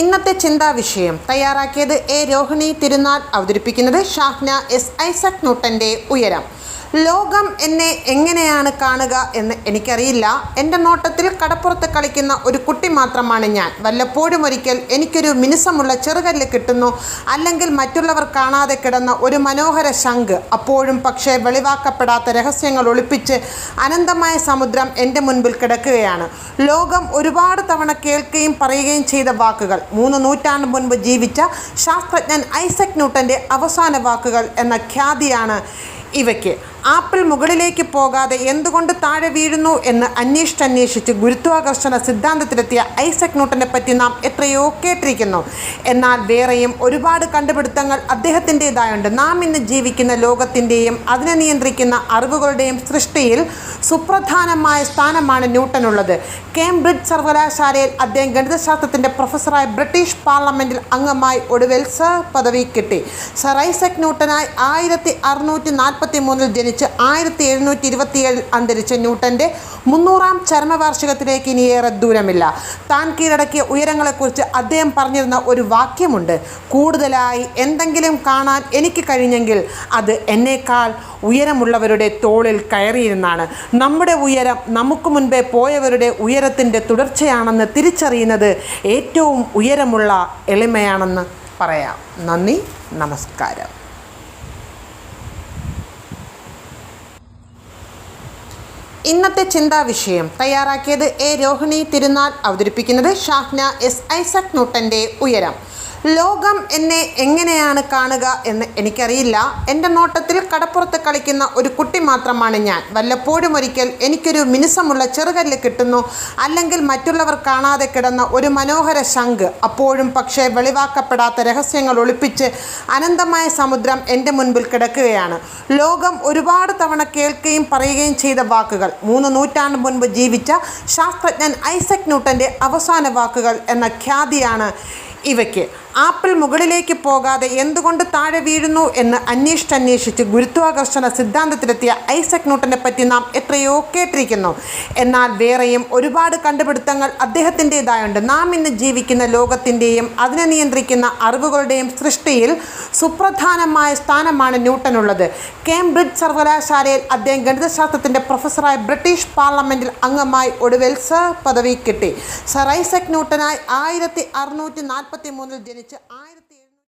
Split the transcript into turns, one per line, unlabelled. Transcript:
ഇന്നത്തെ ചിന്താ വിഷയം. തയ്യാറാക്കിയത് എ രോഹിണി തിരുനാൾ അവതരിപ്പിക്കുന്നത് ഷാഹ്ന എസ് ഐസക് ന്യൂട്ടന്റെ ഉയരം. ലോകം എന്നെ എങ്ങനെയാണ് കാണുക എന്ന് എനിക്കറിയില്ല. എന്റെ നോട്ടത്തിൽ കടപ്പുറത്ത് കളിക്കുന്ന ഒരു കുട്ടി മാത്രമാണ് ഞാൻ. വല്ലപ്പോഴും ഒരിക്കൽ എനിക്കൊരു മിനുസമുള്ള ചെറുകല്ല് കിട്ടുന്നു. അല്ലെങ്കിൽ മറ്റുള്ളവർ കാണാതെ കിടന്ന ഒരു മനോഹര ശംഖ്. അപ്പോഴും പക്ഷേ വെളിവാക്കപ്പെടാത്ത രഹസ്യങ്ങൾ ഒളിപ്പിച്ച് അനന്തമായ സമുദ്രം എന്റെ മുൻപിൽ കിടക്കുകയാണ്. ലോകം ഒരുപാട് തവണ കേൾക്കുകയും പറയുകയും ചെയ്ത വാക്കുകൾ. മൂന്ന് നൂറ്റാണ്ട് മുൻപ് ജീവിച്ച ശാസ്ത്രജ്ഞൻ ഐസക് ന്യൂട്ടന്റെ അവസാന വാക്കുകൾ എന്ന ഖ്യാതിയാണ് ഇവയ്ക്ക്. ആപ്പിൾ മുകളിലേക്ക് പോകാതെ എന്തുകൊണ്ട് താഴെ വീഴുന്നു എന്ന് അന്വേഷിച്ചന്വേഷിച്ച് ഗുരുത്വാകർഷണ സിദ്ധാന്തത്തിലെത്തിയ ഐസക് ന്യൂട്ടനെ പറ്റി നാം എത്രയോ കേട്ടിരിക്കുന്നു. എന്നാൽ വേറെയും ഒരുപാട് കണ്ടുപിടുത്തങ്ങൾ അദ്ദേഹത്തിന്റെതായുണ്ട്. നാം ഇന്ന് ജീവിക്കുന്ന ലോകത്തിന്റെയും അതിനെ നിയന്ത്രിക്കുന്ന അറിവുകളുടെയും സൃഷ്ടിയിൽ സുപ്രധാനമായ സ്ഥാനമാണ് ന്യൂട്ടനുള്ളത്. കേംബ്രിഡ്ജ് സർവകലാശാലയിൽ അദ്ദേഹം ഗണിതശാസ്ത്രത്തിന്റെ പ്രൊഫസറായ ബ്രിട്ടീഷ് പാർലമെന്റിൽ അംഗമായി ഒടുവിൽ സർ പദവി കിട്ടി. സർ ഐസക് ന്യൂട്ടനായി ആയിരത്തി അറുന്നൂറ്റി നാൽപ്പത്തി മൂന്നിൽ ജനിച്ച്. ആയിരത്തി എഴുന്നൂറ്റി ഇരുപത്തിയേഴിൽ അന്തരിച്ച ന്യൂട്ടന്റെ മുന്നൂറാം ചരമവാർഷികത്തിലേക്ക് ഇനി ഏറെ ദൂരമില്ല. താൻ കീഴടക്കിയ ഉയരങ്ങളെക്കുറിച്ച് അദ്ദേഹം പറഞ്ഞിരുന്ന ഒരു വാക്യമുണ്ട്. കൂടുതലായി എന്തെങ്കിലും കാണാൻ എനിക്ക് കഴിഞ്ഞെങ്കിൽ അത് എന്നേക്കാൾ ഉയരമുള്ളവരുടെ തോളിൽ കയറിയിരുന്നാണ്. നമ്മുടെ ഉയരം നമുക്ക് മുൻപേ പോയവരുടെ ഉയരത്തിന്റെ തുടർച്ചയാണെന്ന് തിരിച്ചറിയുന്നത് ഏറ്റവും ഉയരമുള്ള എളിമയാണെന്ന് പറയാം. നന്ദി നമസ്കാരം. ഇന്നത്തെ ചിന്താ വിഷയം. തയ്യാറാക്കിയത് എ രോഹിണി തിരുനാൾ അവതരിപ്പിക്കുന്നത് ഷാഹ്ന എസ് ഐസക് നൂട്ടന്റെ ഉയരം. ലോകം എന്നെ എങ്ങനെയാണ് കാണുക എന്ന് എനിക്കറിയില്ല. എന്റെ നോട്ടത്തിൽ കടപ്പുറത്ത് കളിക്കുന്ന ഒരു കുട്ടി മാത്രമാണ് ഞാൻ. വല്ലപ്പോഴും ഒരിക്കൽ എനിക്കൊരു മിനുസമുള്ള ചെറുകല്ല് കിട്ടുന്നു. അല്ലെങ്കിൽ മറ്റുള്ളവർ കാണാതെ കിടന്ന ഒരു മനോഹര ശംഖ്. അപ്പോഴും പക്ഷേ വെളിവാക്കപ്പെടാത്ത രഹസ്യങ്ങൾ ഒളിപ്പിച്ച് അനന്തമായ സമുദ്രം എന്റെ മുൻപിൽ കിടക്കുകയാണ്. ലോകം ഒരുപാട് തവണ കേൾക്കുകയും പറയുകയും ചെയ്ത വാക്കുകൾ. മൂന്ന് നൂറ്റാണ്ട് മുൻപ് ജീവിച്ച ശാസ്ത്രജ്ഞൻ ഐസക് ന്യൂട്ടന്റെ അവസാന വാക്കുകൾ എന്ന ഖ്യാതിയാണ് ഇവയ്ക്ക്. ആപ്പിൾ മുകളിലേക്ക് പോകാതെ എന്തുകൊണ്ട് താഴെ വീഴുന്നു എന്ന് അന്വേഷിച്ചന്വേഷിച്ച് ഗുരുത്വാകർഷണ സിദ്ധാന്തത്തിലെത്തിയ ഐസക് ന്യൂട്ടനെ പറ്റി നാം എത്രയോ കേട്ടിരിക്കുന്നു എന്നാൽ വേറെയും ഒരുപാട് കണ്ടുപിടുത്തങ്ങൾ അദ്ദേഹത്തിന്റെതായുണ്ട്. നാം ഇന്ന് ജീവിക്കുന്ന ലോകത്തിന്റെയും അതിനെ നിയന്ത്രിക്കുന്ന അറിവുകളുടെയും സൃഷ്ടിയിൽ സുപ്രധാനമായ സ്ഥാനമാണ് ന്യൂട്ടനുള്ളത്. കേംബ്രിഡ്ജ് സർവകലാശാലയിൽ അദ്ദേഹം ഗണിതശാസ്ത്രത്തിന്റെ പ്രൊഫസറായ ബ്രിട്ടീഷ് പാർലമെന്റിൽ അംഗമായി ഒടുവിൽ സർ പദവി കിട്ടി. സർ ഐസക് ന്യൂട്ടനായി ആയിരത്തി അറുന്നൂറ്റി നാൽപ്പത്തി മൂന്നിൽ ജനിച്ച് ആയിരത്തി